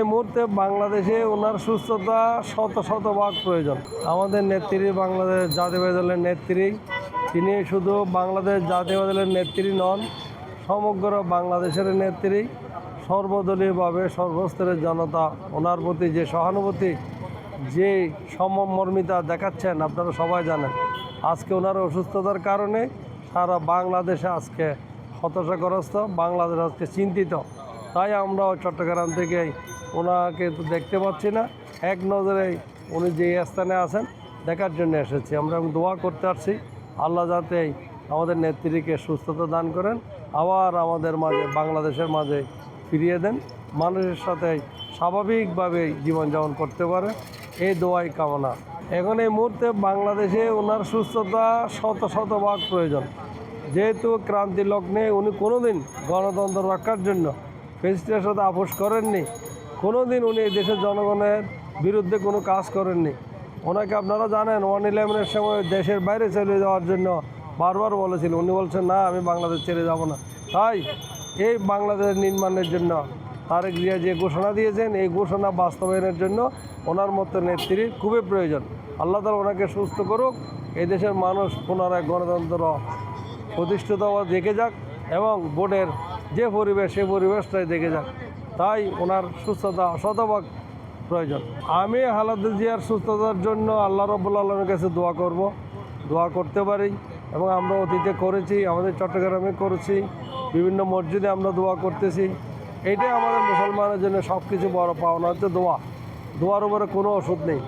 এই মুহূর্তে বাংলাদেশে ওনার সুস্থতা শত শত ভাগ প্রয়োজন। আমাদের নেত্রী বাংলাদেশ জাতীয় দলের নেত্রী, তিনি শুধু বাংলাদেশ জাতীয় দলের নেত্রী নন, সমগ্র বাংলাদেশের নেত্রী, সর্বদলীয়ভাবে সর্বস্তরের জনতা, ওনার প্রতি যে সহানুভূতি, যে সমমর্মিতা দেখাচ্ছেন, আপনারা সবাই জানেন। আজকে ওনার অসুস্থতার কারণে সারা বাংলাদেশে আজকে হতাশাগ্রস্ত, বাংলাদেশ আজকে চিন্তিত। তাই আমরা চট্টগ্রাম থেকে ওনাকে তো দেখতে পাচ্ছি না। এক নজরে উনি যে স্থানে আছেন, দেখার জন্য এসেছি। আমরা দোয়া করতে আসছি। আল্লাহ যাতে আমাদের নেত্রীকে সুস্থতা দান করেন, আবার আমাদের মাঝে, বাংলাদেশের মাঝে ফিরিয়ে দেন। মানুষের সাথে স্বাভাবিকভাবে জীবনযাপন করতে পারে। এই দোয়াই কামনা। এখন এই মুহূর্তে বাংলাদেশে ওনার সুস্থতা শত শত ভাগ প্রয়োজন। যেহেতু ক্রান্তি লগ্নে উনি কোনোদিন গণতন্ত্র রক্ষার জন্য প্রেসিডেন্টের সাথে আপোষ করেননি। কোনো দিন উনি এই দেশের জনগণের বিরুদ্ধে কোনো কাজ করেননি। ওনাকে আপনারা জানেন, ওয়ান ইলেভেনের সময় দেশের বাইরে চলে যাওয়ার জন্য বারবার বলেছিল। উনি বলছেন, না, আমি বাংলাদেশ ছেড়ে যাব না। তাই এই বাংলাদেশ নির্মাণের জন্য তারেক জিয়া যে ঘোষণা দিয়েছেন, এই ঘোষণা বাস্তবায়নের জন্য ওনার মতো নেত্রী খুবই প্রয়োজন। আল্লাহ তালা ওনাকে সুস্থ করুক, এই দেশের মানুষ পুনরায় গণতন্ত্র প্রতিষ্ঠিত দেখে যাক এবং বোর্ডের যে পরিবেশ, সেই পরিবেশটাই দেখে যান। তাই ওনার সুস্থতা শতভাগ প্রয়োজন। আমি হালাদুল জিয়ার সুস্থতার জন্য আল্লাহ রব্বুল আলমের কাছে দোয়া করব। দোয়া করতে পারি এবং আমরা অতীতে করেছি, আমাদের চট্টগ্রামে করেছি, বিভিন্ন মসজিদে আমরা দোয়া করতেছি। এটাই আমাদের মুসলমানের জন্য সব কিছু বড় পাওনা হচ্ছে দোয়া। দোয়ার উপরে কোনো ওষুধ নেই।